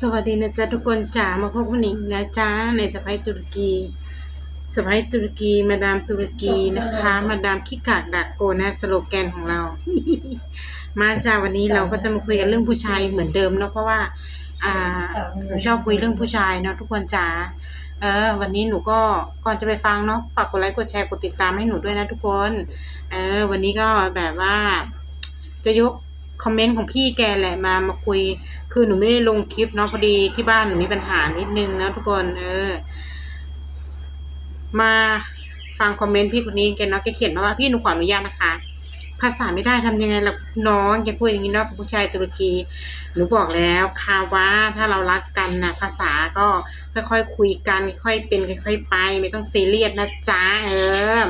สวัสดีนะจ๊ะทุกคนจ๋ามาพบกันอีกนะจ๊ะในสไปตุรกีสไปตุรกีมาดามตุรกีนะคะ มาดามขี้กากดักโกนะสโลแกนของเรา มาจ้าวันนี้เราก็จะมาคุยกันเรื่องผู้ชายเหมือนเดิมเนาะเพราะว่า อ่าหนูชอบคุยเรื่องผู้ชายเนาะทุกคนจ๋าเออ วันนี้หนูก็ก่อนจะไปฟังเนาะฝากกดไลค์กดแชร์กดติดตามให้หนูด้วยนะทุกคน เออ วันนี้ก็แบบว่า จะยก คอมเมนต์ของพี่แกแหละมามาคุย คือหนูไม่ได้ลงคลิปเนาะพอดีที่บ้านหนูมีปัญหานิดนึงนะทุกคนเออ มาฟังคอมเมนต์พี่คนนี้แกเนาะแกเขียนมาว่าพี่หนูขออนุญาตนะคะ ภาษาไม่ได้ทำยังไงล่ะน้องแกพูดอย่างนี้เนาะผู้ชายตุรกีหนูบอกแล้วคาว่าถ้าเรารักกันนะภาษาก็ค่อยๆคุยกันค่อยๆเป็นค่อยๆไป ไม่ต้องซีเรียสนะจ๊ะเออ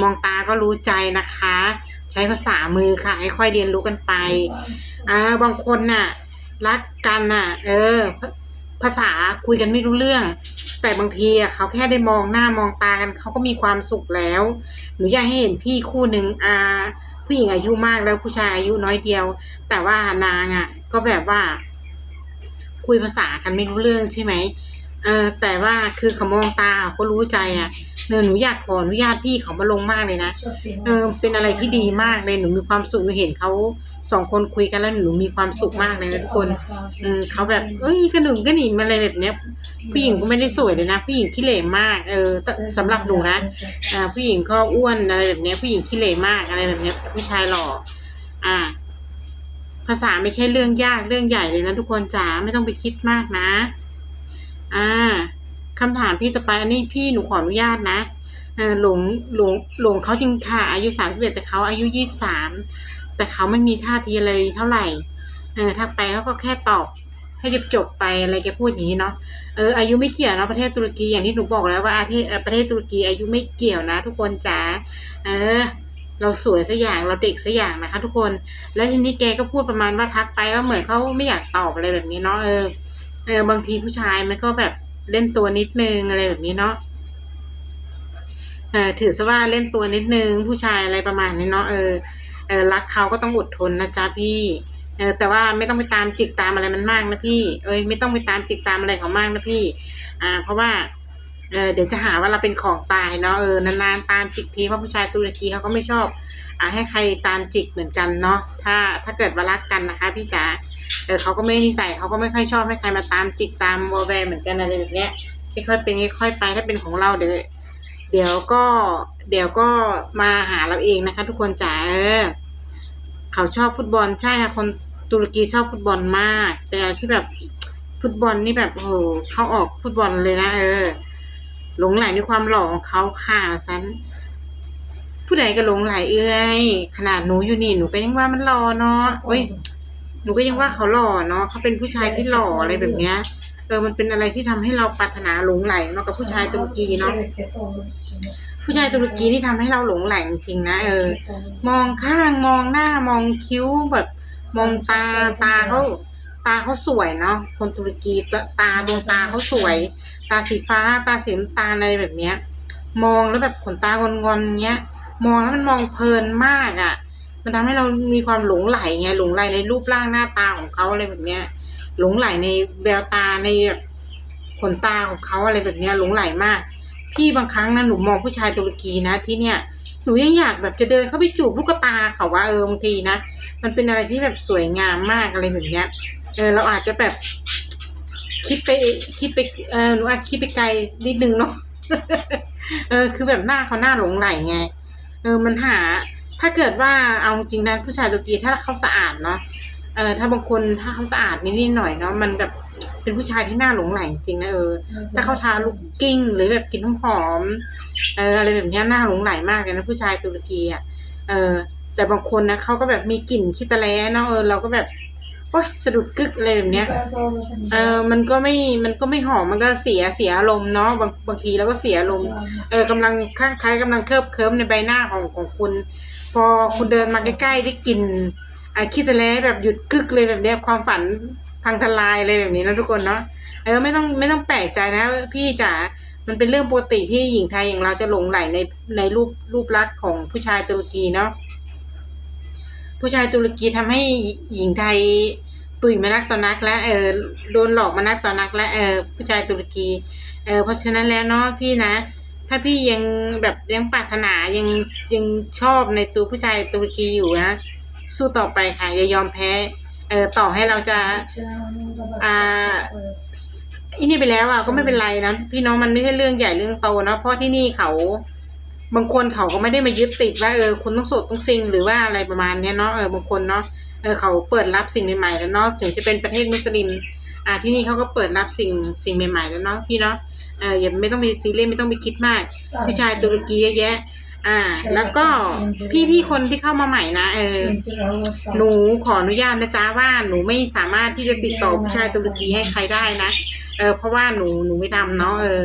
มองตาก็รู้ใจนะคะ ใช้ภาษามือค่ะค่อยๆเรียนรู้กันไป อ่า บางคนน่ะ รักกันน่ะ เออ ภาษาคุยกันไม่รู้เรื่อง แต่บางทีอะเขาแค่ได้มองหน้ามองตากันเขาก็มีความสุขแล้ว หนูอยากให้เห็นพี่คู่หนึ่งอ่าผู้หญิงอายุมากแล้วผู้ชายอายุน้อยเดียว แต่ว่านางอะ ก็แบบว่า คุยภาษากันไม่รู้เรื่องใช่ไหม เออแต่ว่าคือเขามองตาเขาก็รู้ใจอะเออหนูอยากขออนุญาตพี่เขามาลงมากเลยนะเออเป็นอะไรที่ดีมากเลยหนูมีความสุขหนูเห็นเขาสองคนคุยกันแล้วหนูมีความสุขมากเลยนะทุกคนอืมเขาแบบเอ้ยกระหนุ่มกระหนิมอะไรแบบเนี้ยผู้หญิงก็ไม่ได้สวยเลยนะผู้หญิงขี้เหร่มากเออแต่สำหรับหนูนะอ่าผู้หญิงก็อ้วนอะไรแบบเนี้ยผู้หญิงขี้เหร่มากอะไรแบบเนี้ยผู้ชายหล่ออ่า ภาษาไม่ใช่เรื่องยากเรื่องใหญ่เลยนะทุกคนจ๋าไม่ต้องไปคิดมากนะ อ่าคำถามพี่ต่อไปอันนี้พี่หนูขออนุญาตนะหลงหลงหลงเขาจริงค่ะ อายุสามสิบเอ็ดแต่เขาอายุยี่สิบสามแต่เขาไม่มีท่าทีอะไรเท่าไหร่เออทักไปเขาก็แค่ตอบให้จบจบไปอะไรแกพูดอย่างนี้เนาะเอออายุไม่เกี่ยวนะประเทศตุรกีอย่างที่หนูบอกแล้วว่าประเทศประเทศตุรกีอายุไม่เกี่ยวนะ ทุกคนจ๋าเออ เราสวยสัอย่างเราเด็กสัอย่างนะคะ ทุกคน แล้วทีนี้แกก็พูดประมาณว่าทักไปว่าเหมือนเขาไม่อยากตอบอะไรแบบนี้เนาะเออ เออบางทีผู้ชายมันก็แบบเล่นตัวนิดนึงอะไรแบบนี้เนาะเออถือซะว่าเล่นตัวนิดนึง ผู้ชายอะไรประมาณนี้เนาะเออเออรักเขาก็ต้องอดทนนะจ๊ะพี่เออแต่ว่าไม่ต้องไปตามจิกตามอะไรมันมากนะพี่ เอ้ยไม่ต้องไปตามจิกตามอะไรเขามากนะพี่ อ่า เพราะว่าเออเดี๋ยวจะหาว่าเราเป็นของตายเนาะเออนานๆตามจิกทีเพราะผู้ชายตุรกีเขาก็ไม่ชอบ อ่าให้ใครตามจิกเหมือนกันเนาะถ้าถ้าเกิดว่ารักกันนะคะ พี่จ๋า เออเขาก็ไม่นิสัยเขาก็ไม่ค่อยชอบให้ใครมาตามจิกตามวอลแวร์เหมือนกันอะไรแบบเนี้ยค่อยๆเป็นค่อยๆไปถ้าเป็นของเราเดี๋ยวเดี๋ยวก็เดี๋ยวก็มาหาเราเองนะคะ ทุกคนจ๋าเออเขาชอบฟุตบอลใช่ค่ะคนตุรกีชอบฟุตบอลมาก แต่ที่แบบฟุตบอลนี่แบบโอ้โหเขาออกฟุตบอลเลยนะเออ หลงไหลในความหล่อของเขาค่ะซันผู้ใดก็หลงไหลเอ้ยขนาดหนูอยู่นี่หนูก็ยังว่ามันหล่อเนาะเอ้ย หนูก็ยังว่าเขาหล่อเนาะเขาเป็นผู้ชายที่หล่ออะไรแบบเนี้ยเออมันเป็นอะไรที่ทำให้เราปรารถนาหลงไหลเนาะกับผู้ชายตุรกีเนาะผู้ชายตุรกีนี่ทำให้เราหลงไหลจริงๆนะเออ มองข้างมองหน้ามองคิ้วแบบ มองตาตาเขาตาเขาสวยเนาะคนตุรกีตาตาดวงตาเขาสวย ตาสีฟ้า ตาสีน้ำตาลอะไรแบบเนี้ย มองแล้วแบบขนตางอนๆเงี้ย มองแล้วมันมองเพลินมากอะ่ะ มันทำให้เรามีความหลงไหลไงหลงไหลในรูปร่างหน้าตาของเขาอะไรแบบเนี้ย หลงไหลในแววตาในแบบขนตาของเขาอะไรแบบเนี้ยหลงไหลมาก พี่บางครั้งนะหนูมองผู้ชายตุรกีนะที่เนี่ยหนูยังอยากแบบจะเดินเข้าไปจูบลูกตาเขาว่าเออบางทีนะมันเป็นอะไรที่แบบสวยงามมากอะไรแบบเนี้ยเออเราอาจจะแบบ คิดไปคิดไปเออหนูอาจจะคิดไปไกลนิดนึงเนาะเออ คือแบบหน้าเขาหน้าหลงไหลไง เออมันหา ถ้าเกิดว่าเอาจริงนะผู้ชายตุรกีถ้าเขาสะอาดเนาะเออถ้าบางคนถ้าเขาสะอาดนิดๆหน่อยเนาะมันแบบเป็นผู้ชายที่น่าหลงไหลจริงๆนะเออถ้าเขาทาลูกกิ้ง หรือแบบกลินน้ำหอมเอออะไรแบบเนี้ยน่าหลงไหลมากเลยนะผู้ชายตุรกีอะเออแต่บางคนนะเขาก็แบบมีกลิ่นคิตาแลเนาะเออเราก็แบบ โอ๊ยสะดุดกึกอะไรแบบเนี้ย เออ มันก็ไม่ มันก็ไม่หอม มันก็เสีย เสียอารมณ์เนาะ บาง บางทีเราก็เสียอารมณ์ เออกำลังข้างคล้ายกำลังเคลิบเคลิ้มในใบหน้าของของคุณ พอคุณเดินมาใกล้ๆได้กลิ่นไอ้คิดแต่แล้วแบบหยุดกึกเลยแบบเนี้ย ความฝันพังทลายอะไรแบบนี้นะทุกคนเนาะ เออ ไม่ต้อง ไม่ต้องแปลกใจนะ พี่จ๋า มันเป็นเรื่องปกติที่หญิงไทยอย่างเราจะหลงไหลใน ในรูป รูปลักษณ์ของผู้ชายตุรกีเนาะ ผู้ชายตุรกีทำให้หญิงไทยตุยมานักต่อนักแล้วเออโดนหลอกมานักต่อนักแล้วเออผู้ชายตุรกีเออเพราะฉะนั้นแล้วเนาะพี่นะ ถ้าพี่ยังแบบยังปรารถนายังยังชอบในตัวผู้ชายตุรกีอยู่นะสู้ต่อไปค่ะอย่ายอมแพ้ เออต่อให้เราจะอ่าอีนี่ไปแล้วอะก็ไม่เป็นไรนะพี่น้องมันไม่ใช่เรื่องใหญ่เรื่องโตเนาะเพราะที่นี่เขา บางคนเขาก็ไม่ได้มายึดติดว่าเออคุณต้องโสดต้องซิงหรือว่าอะไรประมาณเนี้ยเนาะเออบางคนเนาะเออเขาเปิดรับสิ่งใหม่ๆแล้วเนาะถึงจะเป็นประเทศมุสลิม อ่าที่นี่เขาก็เปิดรับสิ่งสิ่งใหม่ๆแล้วเนาะพี่เนาะเอออย่าไม่ต้องไปซีเรียสไม่ต้องไปคิดมาก ผู้ชายตุรกีเยอะแยะ อ่า แล้วก็พี่ๆคนที่เข้ามาใหม่นะเออหนูขออนุญาตนะจ๊ะว่าหนูไม่สามารถที่จะติดต่อผู้ชายตุรกีให้ใครได้นะเออเพราะว่าหนูหนูไม่ทำเนาะเออ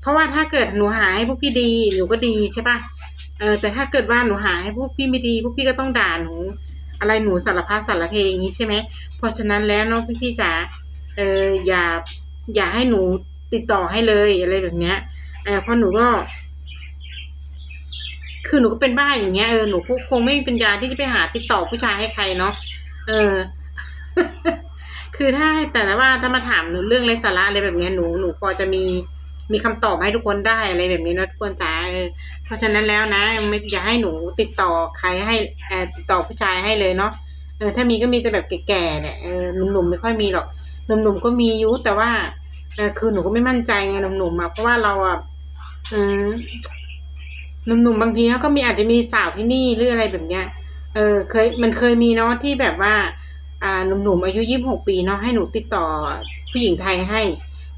เพราะว่าถ้าเกิดหนูหาให้พวกพี่ดีหนูก็ดีใช่ปะเออแต่ถ้าเกิดว่าหนูหาให้พวกพี่ไม่ดี พวกพี่ก็ต้องด่าหนู อะไรหนูสารพัดสารเพอย่างนี้ใช่ไหมเพราะฉะนั้นแล้วเนาะพี่พี่จ๋าเอออย่าอย่าให้หนูติดต่อให้เลยอะไรแบบเนี้ยเออเพราะหนูก็ คือหนูก็เป็นบ้าอย่างเงี้ยเออหนูคงไม่มีปัญญาที่จะไปหาติดต่อผู้ชายให้ใครเนาะเออ คือถ้าแต่ว่าถ้ามาถามหนูเรื่องไร้สาระอะไรแบบเนี้ยหนูหนูพอจะมี มีคำตอบให้ทุกคนได้อะไรแบบนี้นะทุกคนจ๋าเพราะฉะนั้นแล้วนะไม่อย่าให้หนูติดต่อใครให้ติดต่อผู้ชายให้เลยเนาะเออถ้ามีก็มีแต่แบบแก่ๆเนี่ยเออหนุ่มๆไม่ค่อยมีหรอกหนุ่มๆก็มีอยุแต่ว่าเออคือหนูก็ไม่มั่นใจไงหนุ่มๆอะเพราะว่าเราอะอืมหนุ่มๆบางทีเขาก็มีอาจจะมีสาวที่นี่หรืออะไรแบบเนี้ย เออ เคยมันเคยมีเนาะที่แบบว่า อ่าหนุ่มๆอายุยี่สิบหกปีเนาะให้หนูติดต่อผู้หญิงไทยให้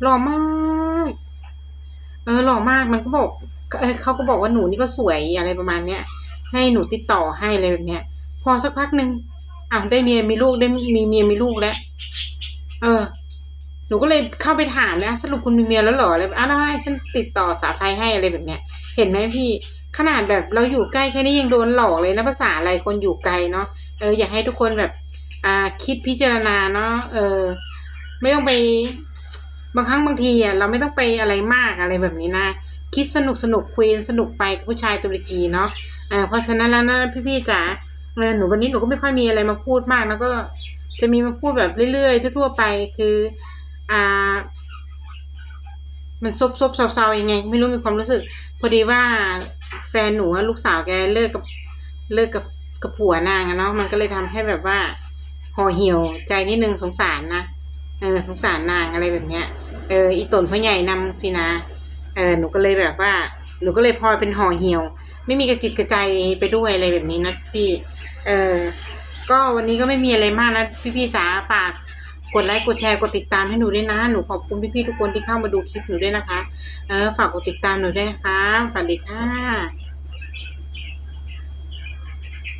หล่อมาก เออหล่อมากมันก็บอกเออเขาก็บอกว่าหนูนี่ก็สวยอะไรประมาณเนี้ยให้หนูติดต่อให้อะไรแบบเนี้ย พอสักพักหนึ่งอ้าวได้เมียมีลูกได้มีเมียมีลูกแล้ว เออ หนูก็เลยเข้าไปถามแล้วสรุปคุณมีเมียแล้วเหรออะไรแบบอะไรฉันติดต่อสาวไทยให้อะไรแบบเนี้ย เห็นไหมพี่ขนาดแบบเราอยู่ใกล้แค่นี้ยังโดนหลอกเลยนะภาษาอะไรคนอยู่ไกลเนาะเอออยากให้ทุกคนแบบ อ่าคิดพิจารณาเนาะเออ ไม่ต้องไป บางครั้งบางทีอะเราไม่ต้องไปอะไรมากอะไรแบบนี้นะคิดสนุกสนุกคุยสนุกไปกับผู้ชายตุรกีเนาะอ่าเพราะฉะนั้นแล้วนะพี่ๆจ๋าเออหนูวันนี้หนูก็ไม่ค่อยมีอะไรมาพูดมากแล้วก็จะมีมาพูดแบบเรื่อยๆทั่วๆไปคือ อ่า มันซบซบเซาๆยังไง ไม่รู้มีความรู้สึก พอดีว่าแฟนหนูลูกสาวแกเลิกกับเลิกกับกับผัวนางอะเนาะมันก็เลยทำให้แบบว่าห่อเหี่ยวใจนิดนึงสงสารนะ เออสงสารนางอะไรแบบเนี้ย เอออีตนพ่อใหญ่นำสินะ เออหนูก็เลยแบบว่า หนูก็เลยพอเป็นห่อเหี่ยว ไม่มีกระจิตกระใจไปด้วยอะไรแบบนี้นะพี่ เออก็วันนี้ก็ไม่มีอะไรมากนะพี่ๆจ๋าฝากกดไลค์กดแชร์กดติดตามให้หนูด้วยนะ หนูขอบคุณพี่ๆทุกคนที่เข้ามาดูคลิปหนูด้วยนะคะ เออฝากกดติดตามหนูด้วยนะคะสวัสดีค่ะ